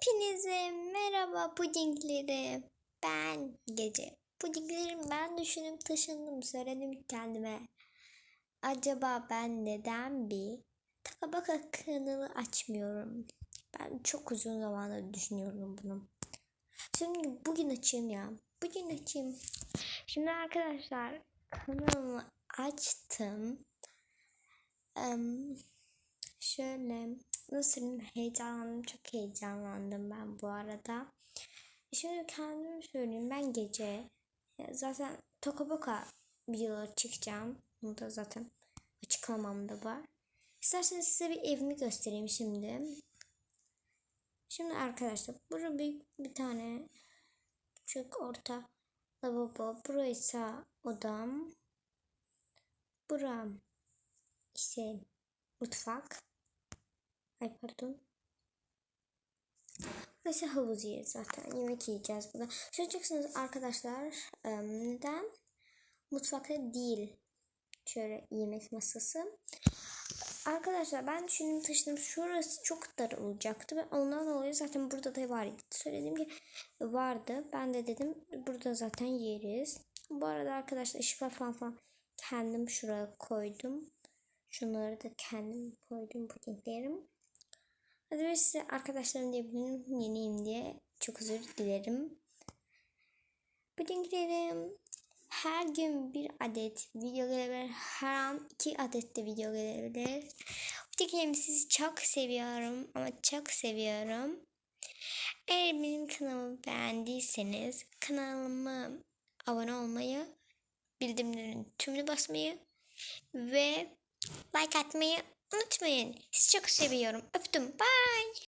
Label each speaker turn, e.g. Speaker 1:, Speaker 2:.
Speaker 1: Hepinize merhaba pudinglerim. Ben gece. Pudinglerim ben düşünüp taşındım söyledim kendime. Acaba ben neden bir taka baka kanalı açmıyorum? Ben çok uzun zamandır düşünüyorum bunu. Şimdi bugün açayım ya. Bugün açayım. Şimdi arkadaşlar kanalımı açtım. Em, şöyle nasıl heyecanlandım çok heyecanlandım ben bu arada. Şimdi kendim söyleyeyim ben gece ya zaten Toka Boka videoları çekeceğim. Bunu da zaten açıklamamda var. İsterseniz size bir evimi göstereyim şimdi. Şimdi arkadaşlar burada büyük bir tane küçük orta lavabo. Burası odam. Buram ise mutfak. Ay pardon. Burası havuz yeri zaten. Yemek yiyeceğiz burada. Şaşacaksınız arkadaşlar. Neden? Mutfakta değil. Şöyle yemek masası. Arkadaşlar ben düşündüm taşıdım. Şurası çok dar olacaktı. Ve ondan dolayı zaten burada da vardı. Söylediğim gibi vardı. Ben de dedim burada zaten yeriz. Bu arada arkadaşlar ışıklar falan falan kendim şuraya koydum. Şunları da kendim koydum pudinglerim. Hadi ben size arkadaşlarım diyebilirim yeniyim diye çok özür dilerim. Pudinglerim her gün bir adet video gelebilir. Her an iki adet de video gelebilir. Pudinglerim sizi çok seviyorum ama çok seviyorum. Eğer benim kanalımı beğendiyseniz kanalıma abone olmayı, bildirimlerin tümünü basmayı ve like atmayı unutmayın. Sizi çok seviyorum. Öptüm. Bye.